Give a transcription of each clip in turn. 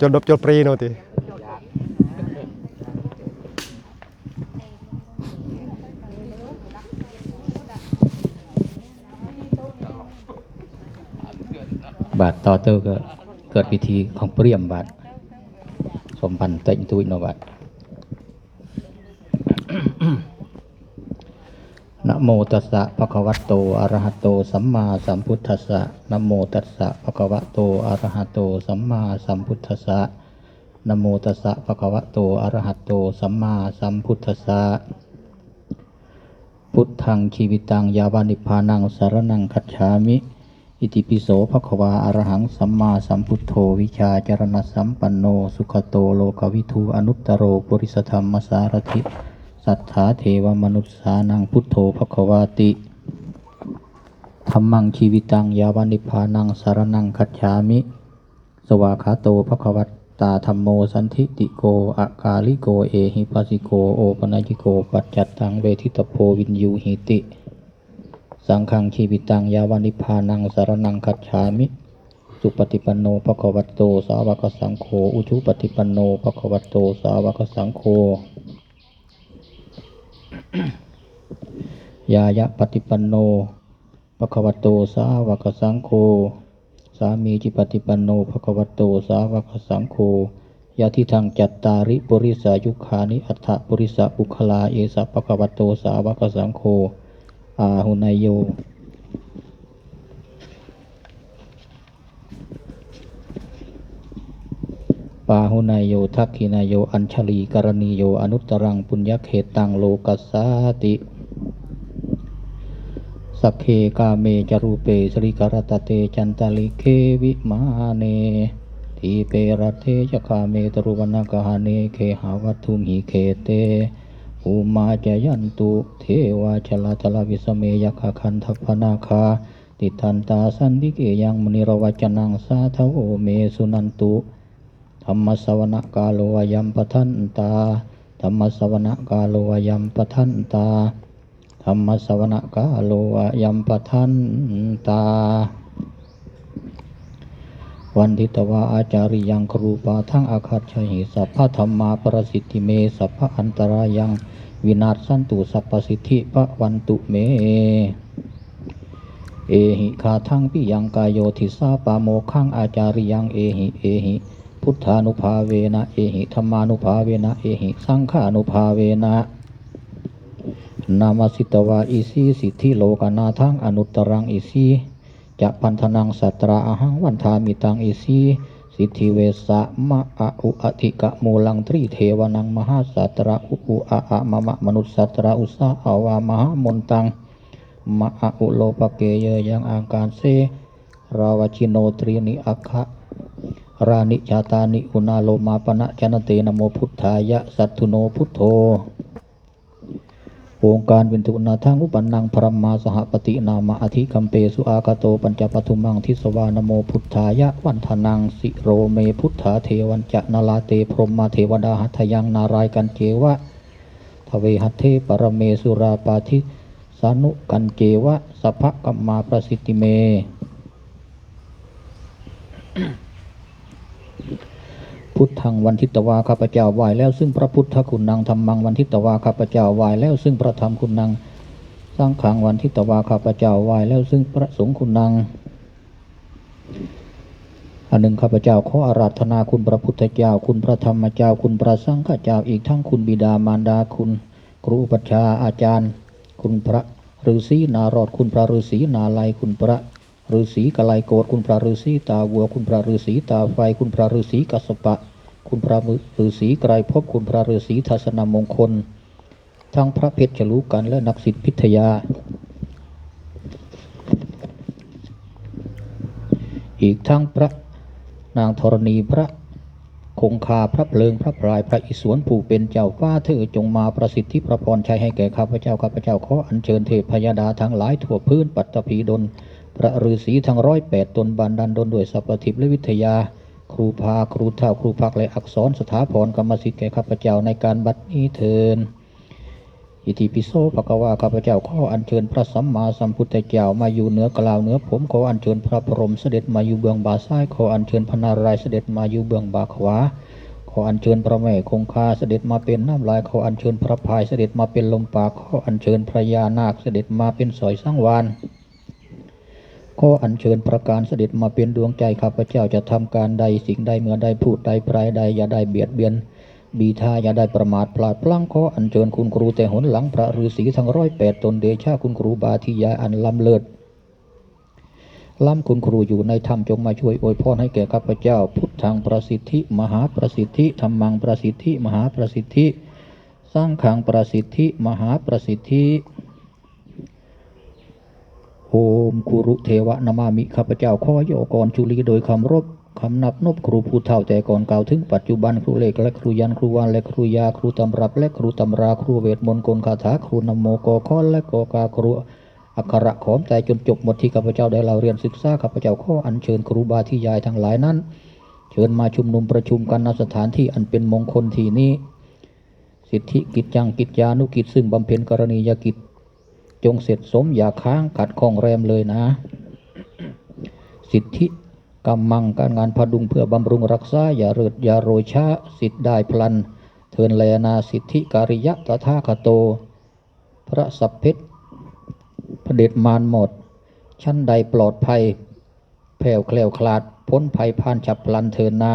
จดดบจดปรีโนติบาทต่อเตอก็เกิดพิธีของเปรี้ยมบาทสมพันธ์เต็งตุยนบาท นะ โมตัสสะภะคะวะโต อะระหะโต สัมมาสัมพุทธัสสะนะโมตัสสะภะคะวะโต อะระหะโต สัมมาสัมพุทธัสสะนะโมตัสสะภะคะวะโต อะระหะโต สัมมาสัมพุทธัสสะ พุทธังชีวิตัง ยาวานิพพานัง สารนังคัจฉามิ อิติปิโสภะคะวาอะระหัง สัมมาสัมพุทโธ วิชาจารณสัมปันโน สุขโต โลกวิทูอนุตตโร ปุริสธรรมสารถิ สัทธาเทวมนุษสานังพุทโธภควาติธรรมังชีวิตังยาวานิพานังสารนังคัจฉามิ สวาขาโตภควัตตาธรรมโมสันทิติโกอากาลิโกเอหิปัสิโกโอปนัญิโก ปัจจัตตังเวทิตโพวินยูหิติ สังฆังชีวิตังยาวานิพานังสารนังคัจฉามิ สุปฏิปันโนภคะวะโตสาวกสังโฆอุชุปฏิปันโนภคะวะโตสาวกสังโฆ ยายะปฏิปันโนภะควโตสาวกสังโฆ สามีจิปฏิปันโนภะควโตสาวกสังโฆ ยาทิทางจัตตาริปุริสายุคานิอัฏฐปุริสะบุคลาเอสะภะควโตสาวกสังโฆ อาหุนายโย ปาหุนายโยทักขินายโย อัญชลีกรณีโย อนุตรังปุญญเขตตังโลกัสสาติสักเคกาเมจรูเปสริกรตเตจันตลิเควิมาเนทีเปรเทจคาเมตรุวนาคหาเนเคหาวัตถุมิเคเตอุมาจยันตุเทวาชลาชลาวิสเมยคาคันทพนาคา ติทันตาสันติเกยังมณิรวจนังสาทโอเมสุนันตุ ธรรมสวนกาโลวยัมปทันตา ธรรมสวนกาโลวยัมปทันตา ธรรมสวนกาโลวยัมปทันตา วันทิตวาอาจาริยังครูปาทั้งอาคาชหิสัพพะธรรมาประสิทธิเมสัพพะอันตรายังวินาศสันตุสัพพสิทธิปะวันตุเม เอหิคาทั้งปิยังกายโยทิสาปาโมขังอาจาริยังเอหิเอหิ พุทธานุภาเวนะเอหิธรรมานุภาเวนะเอหิสังฆานุภาเวนะนามาสิตวาอิสีสิทธิโลกนาทังอนุตรังอิสีจะพันธนังสัตราอาหังวันทามิตังอิสีสิทธิเวสะมะอะอุอธิกะมูลังตรีเทวนังมหาสัตระอุอุอะอะมะมะมนุสสัตระอุสาอาวามหามนตังมะอะอุโลปะเกเยยังอาการเสราวชิโนตรีนิอัคคะ รานิชาตานิอุณาโลมาปณะจนเตนโมพุทธายะสัตถุโนพุทโธองค์การเป็นตุนาทังอุปันนังพรหมาสหปฏินามาอธิคัมเปสุอากาโตปัญจปทุมังทิสวานโมพุทธายะวันทนังสิโรเมพุทธาเทวันจะนาลาเตพรหมาเทวดาหัตยังนารายกันเจวะทเวหัตเทปรเมสุราปาทิสานุกันเจวะสัพพะกัมมาประสิทธิเม พุทธังวันทิตวาข้าพเจ้าไหวแล้วซึ่งพระพุทธคุณนังธรรมังวันทิตวาข้าพเจ้าไหวแล้วซึ่งพระธรรมคุณนังสร้างขังวันทิตวาข้าพเจ้าไหวแล้วซึ่งพระสงฆ์คุณนังอันหนึ่งข้าพเจ้าขออาราธนาคุณพระพุทธเจ้า คุณพระธรรมเจ้า คุณพระสังฆเจ้าอีกทั้งคุณบิดามารดาคุณ ครูอุปัชฌาย์อาจารย์ คุณพระฤาษีนารอดคุณพระฤาษีนาลัยคุณพระ ฤาษีกะไลโกดคุณพระฤาษีตาวัว คุณพระฤาษีตาไฟ คุณพระฤาษีกัสปะ คุณพระฤาษีไกรภพคุณพระฤาษีทัศนมงคล ทั้งพระเพชรฉลูกันและนักศิษย์พิทยา อีกทั้งพระนางธรณีพระคงคาพระเพลิงพระพรายพระอิศวรผู้เป็นเจ้าฟ้าเธอจงมาประสิทธิพระพรชัยให้แก่ข้าพเจ้าข้าพเจ้าขออัญเชิญเทพพยดาทั้งหลายทั่วพื้นปัตตภีดล พระฤาษีทั้งร้อยแปดตนบันดันดนด้วยสัพพทิพย์และวิทยา ครูพาครูเท่าครูพักและอักษรสถาพรกรรมสิทธิ์แก่ข้าพเจ้าในการบัดนี้เทินอิติปิโสภควาข้าพเจ้าขออัญเชิญพระสัมมาสัมพุทธเจ้ามาอยู่เหนือกล่าวเหนือผมขออัญเชิญพระพรหมเสด็จมาอยู่เบื้องบ่าซ้ายขออัญเชิญพระนารายณ์เสด็จมาอยู่เบื้องบ่าขวาขออัญเชิญพระแม่คงคาเสด็จมาเป็นน้ำลายขออัญเชิญพระพายเสด็จมาเป็นลมปากขออัญเชิญพระยานาคเสด็จมาเป็นสอยสังวาน ขออัญเชิญประการเสด็จมาเป็นดวงใจข้าพเจ้าจะทำการใดสิ่งใดเมื่อใดพูดใดปลายใดอย่าได้เบียดเบียน บีทาอย่าได้ประมาทพลาดพลั้งขออัญเชิญคุณครูแต่หนหลังพระฤาษีทั้งร้อยแปดตนเดชาคุณครูบาทิยาอันล้ำเลิศล้ำคุณครูอยู่ในธรรมจงมาช่วยอวยพรให้แก่ข้าพเจ้า พุทธังประสิทธิมหาประสิทธิธรรมังประสิทธิมหาประสิทธิสร้างขังประสิทธิมหาประสิทธิ โอมคุรุเทวะนามามิข้าพเจ้าขอย่อกรชุลีโดยคำรบคำนับนบครูผู้เฒ่าแต่ก่อนกล่าวถึงปัจจุบันครูเลขและครูยันครูวานและครูยาครูตำรับและครูตำราครูเวทมนต์กลคาถาครูนโมกอคอนและกอกาครูอักขระขอมใจจนจบหมดที่ข้าพเจ้าได้เราเรียนศึกษาข้าพเจ้าข้ออัญเชิญครูบาที่ยายทั้งหลายนั้น เชิญมาชุมนุมประชุมกันณสถานที่อันเป็นมงคลที่นี้ สิทธิกิจจังกิจยานุกิจซึ่งบำเพ็ญกรณียกิจ จงเสร็จสมอย่าค้างขัดข้องแรมเลยนะ สิทธิกำมังการงานพดุงเพื่อบำรุงรักษา อย่าเริดอย่าโรยชาสิทธิได้พลัน เทินแลนาสิทธิการิยะตถาคโต พระสัพเพชพระเด็จมารหมด ชั้นใดปลอดภัย แผ่วแคล้วคลาด พ้นภัยผ่านฉับพลันเทินนา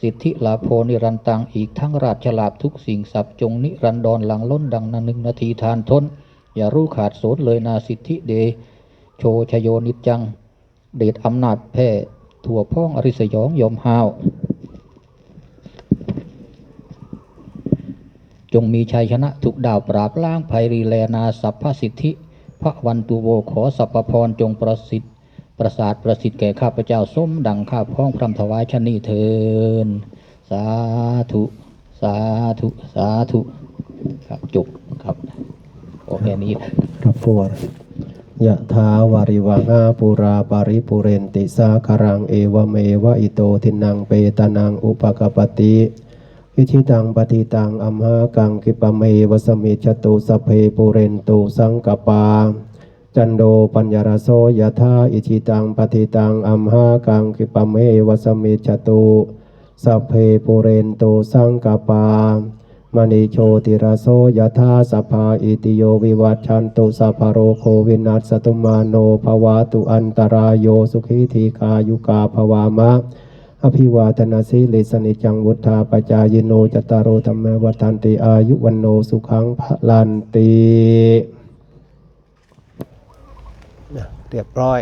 สิทธิลาโพนิรันตังอีกทั้งราชลาภทุกสิ่งสับจงนิรันดรหลังล้นดังนาหนึ่งนาทีทานทน อย่ารู้ขาดโสนเลยนาสิทธิเด โชชโยนิจจัง เดชอำนาจแพ่ถั่วพ้องอริสยองยอมห้าว จงมีชัยชนะทุกดาวปราบล้างภัยรีแลนาสัพพสิทธิ พระวันตุโวขอสัพพพรจงประสิทธิประสาทประสิทธิ์แก่ข้าพเจ้าสมดังข้าพ้องพรำถวายชนีเทินสาธุ สาธุ สาธุ ครับจบครับ โอแค่นี้ครับพวกยะถาวาริวังอาปุราปาริปุเรนติสาคารังเอวเมวะอิโตทินังเปตานังอุปกปปติอิชิตังปฏิตังอัมหากังกิปะเมวะสมิจตุสเพปุเรนตุสังกปา จันโดปัญญารโสยะธาอิชิตังปฏิตังอัมหากังกิปะเมวะสมิจตุสัเพปุเรนตุสังกปา มณีโชติราโสยะธาสภาอิติโยวิวัชชันตุสัพพะโรโควินัสตุมาโนภวาตุอันตรายโยสุขีทีคายุกาภวามะ อภิวาทนาสีลิสนิจังวุธาปจายโนจตารโอธรรมวัฏันติอายุวันโนสุขังพลันติเรียบร้อย